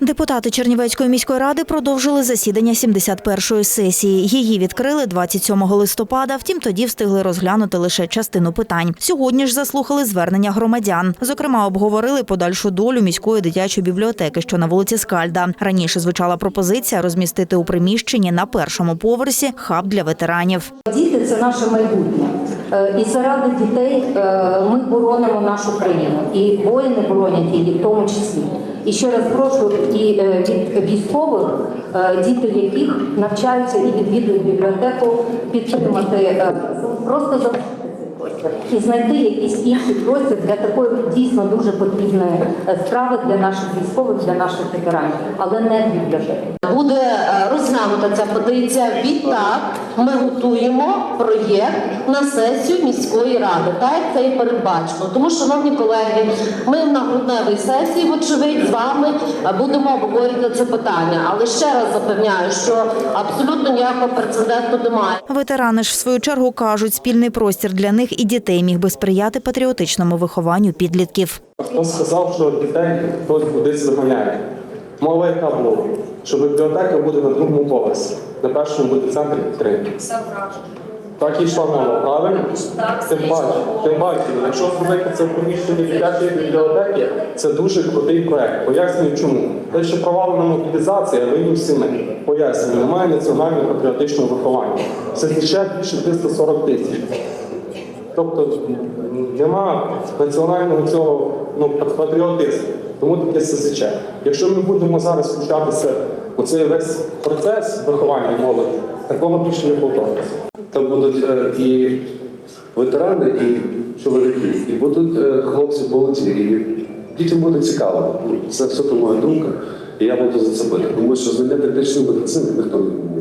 Депутати Чернівецької міської ради продовжили засідання 71-ї сесії. Її відкрили 27 листопада, втім тоді встигли розглянути лише частину питань. Сьогодні ж заслухали звернення громадян. Зокрема, обговорили подальшу долю міської дитячої бібліотеки, що на вулиці Скальда. Раніше звучала пропозиція розмістити у приміщенні на першому поверсі хаб для ветеранів. Діти це наше майбутнє. Е, І заради дітей е, ми боронимо нашу країну. І воїни боронять її в тому числі. І ще раз прошу і е, від військових, діти яких навчаються і відвідують бібліотеку, підтримати просто за. І знайти якийсь інший простір для такої дійсно дуже потрібної е, справи для наших військових, для наших ветеранів, але не бібліотеки. Буде е, розглянута ця петиція. Відтак ми готуємо проєкт на сесію міської ради. Так як це і передбачено. Тому, шановні колеги, ми на грудневій сесії, вочевидь, з вами е, будемо обговорювати це питання. Але ще раз запевняю, що абсолютно ніякого прецеденту немає. Ветерани ж в свою чергу кажуть, спільний простір для них і дітей міг би сприяти патріотичному вихованню підлітків. Хто сказав, що дітей хтось кудись виганяє? Мова яка була, що бібліотека буде на другому поверсі, на першому буде центр підтримки. Так і йшла мова, правильно? Тим паче, тим паче, якщо зробити це в приміщенні дитячої бібліотеки, це дуже крутий проект. Пояснюю чому. Те, що провалена мобілізація, винні всі ми. Пояснюю, немає національного патріотичного виховання. Це ще більше 340 тисяч. Тобто нема національного цього ну, патріотизму. Тому таке ССЧ. Якщо ми будемо зараз включатися у цей весь процес виховання молоді, такого більше не повториться. Там будуть е, і ветерани, і чоловіки, і будуть е, хлопці молоді. І дітям буде цікаво. Це все моя думка, і я буду за це бити. Тому що знання тактичної медицини ніхто не вміє.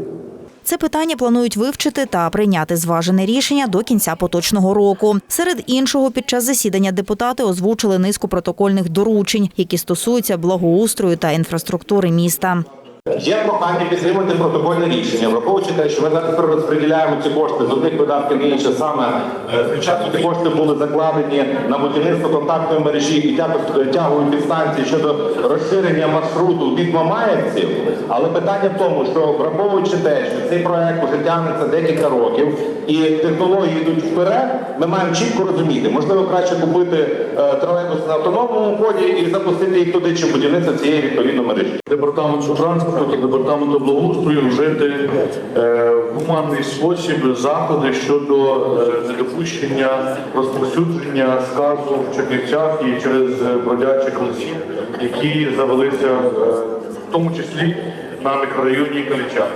Це питання планують вивчити та прийняти зважене рішення до кінця поточного року. Серед іншого, під час засідання депутати озвучили низку протокольних доручень, які стосуються благоустрою та інфраструктури міста. Є прохання підтримати протокольне рішення, враховуючи те, що ми зараз перерозподіляємо ці кошти з одних видатків на інші. Саме е, спочатку ці кошти були закладені на будівництво контактної мережі і тяг- підстанції щодо розширення маршруту від Мамаєвців. Але питання в тому, що враховуючи те, що цей проект уже тягнеться декілька років і технології йдуть вперед, ми маємо чітко розуміти, можливо, краще купити е, тролейбуси на автономному ході і запустити їх туди, чим будівництво цієї відповідно мережі. департаменту транспорту та департаменту благоустрою вжити е, в гуманний спосіб заходи щодо е, недопущення розповсюдження сказу в Чернівцях і через е, бродячих лисів, які завелися е, в тому числі на мікрорайоні Каліча.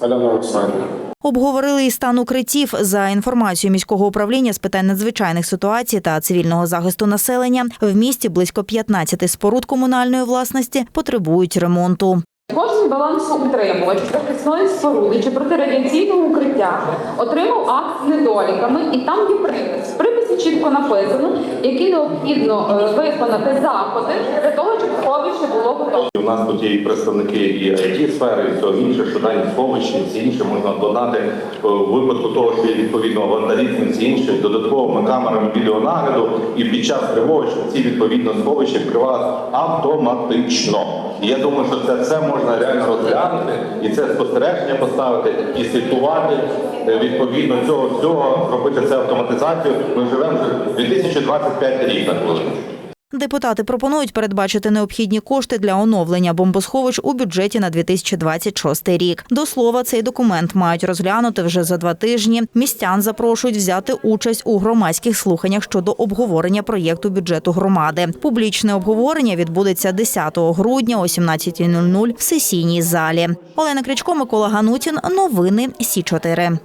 Аляна Олександрівна. Обговорили і стан укриттів за інформацією міського управління з питань надзвичайних ситуацій та цивільного захисту населення. В місті близько 15 споруд комунальної власності потребують ремонту. Кожен балансоутримувач захисної споруди чи протирадіаційного укриття отримав акт з недоліками, і там є припис. Приписі чітко написано, які необхідно е, виконати заходи для того, щоб сховище. У нас тут є і представники і it сфери, і всього інше, що дані сховища, і всі інше можна додати е, в випадку того, що є відповідно вандалізм, всі інші додатковими камерами відеонагляду і під час тривоги, щоб ці відповідно сховища відкривалися автоматично. І я думаю, що це все можна реально розглянути і це спостереження поставити і слідкувати е, відповідно цього всього, зробити це автоматизацію. Ми живемо вже 2025 рік на хвилину. Депутати пропонують передбачити необхідні кошти для оновлення бомбосховищ у бюджеті на 2026 рік. До слова, цей документ мають розглянути вже за два тижні. Містян запрошують взяти участь у громадських слуханнях щодо обговорення проєкту бюджету громади. Публічне обговорення відбудеться 10 грудня о 17.00 в сесійній залі. Олена Крячко, Микола Ганутін. Новини Сі 4